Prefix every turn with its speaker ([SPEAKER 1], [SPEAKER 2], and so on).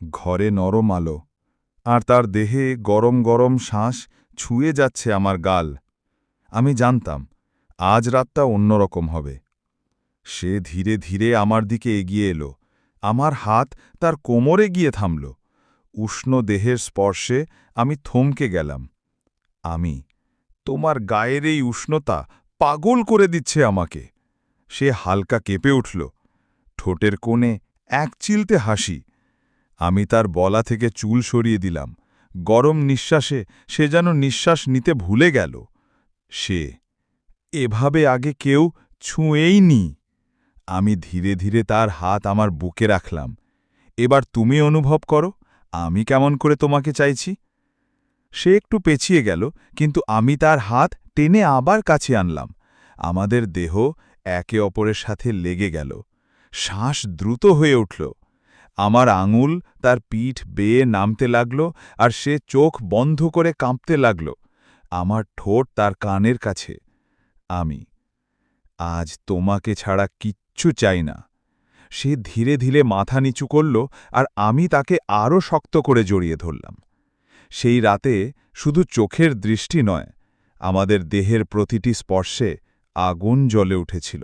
[SPEAKER 1] ঘরে নরম আলো, আর তার দেহে গরম গরম শ্বাস ছুঁয়ে যাচ্ছে আমার গাল। আমি জানতাম, আজ রাতটা অন্যরকম হবে। সে ধীরে ধীরে আমার দিকে এগিয়ে এলো। আমার হাত তার কোমরে গিয়ে থামল। উষ্ণ দেহের স্পর্শে আমি থমকে গেলাম। আমি, তোমার গায়ের এই উষ্ণতা পাগল করে দিচ্ছে আমাকে। সে হালকা কেঁপে উঠল। ঠোঁটের কোণে এক চিলতে হাসি। আমি তার বলা থেকে চুল সরিয়ে দিলাম। গরম নিঃশ্বাসে সে যেন নিঃশ্বাস নিতে ভুলে গেল। সে, এভাবে আগে কেউ ছুঁয়েইনি। আমি ধীরে ধীরে তার হাত আমার বুকে রাখলাম। এবার তুমি অনুভব করো, আমি কেমন করে তোমাকে চাইছি? সে একটু পেছিয়ে গেল, কিন্তু আমি তার হাত টেনে আবার কাছে আনলাম। আমাদের দেহ একে অপরের সাথে লেগে গেল। শ্বাস দ্রুত হয়ে উঠল। আমার আঙুল তার পিঠ বেয়ে নামতে লাগল আর সে চোখ বন্ধ করে কাঁপতে লাগল। আমার ঠোঁট তার কানের কাছে। আমি, আজ তোমাকে ছাড়া কিচ্ছু চাই না। সে ধীরে ধীরে মাথা নিচু করল আর আমি তাকে আরও শক্ত করে জড়িয়ে ধরলাম। সেই রাতে শুধু চোখের দৃষ্টি নয়, আমাদের দেহের প্রতিটি স্পর্শে আগুন জ্বলে উঠেছিল।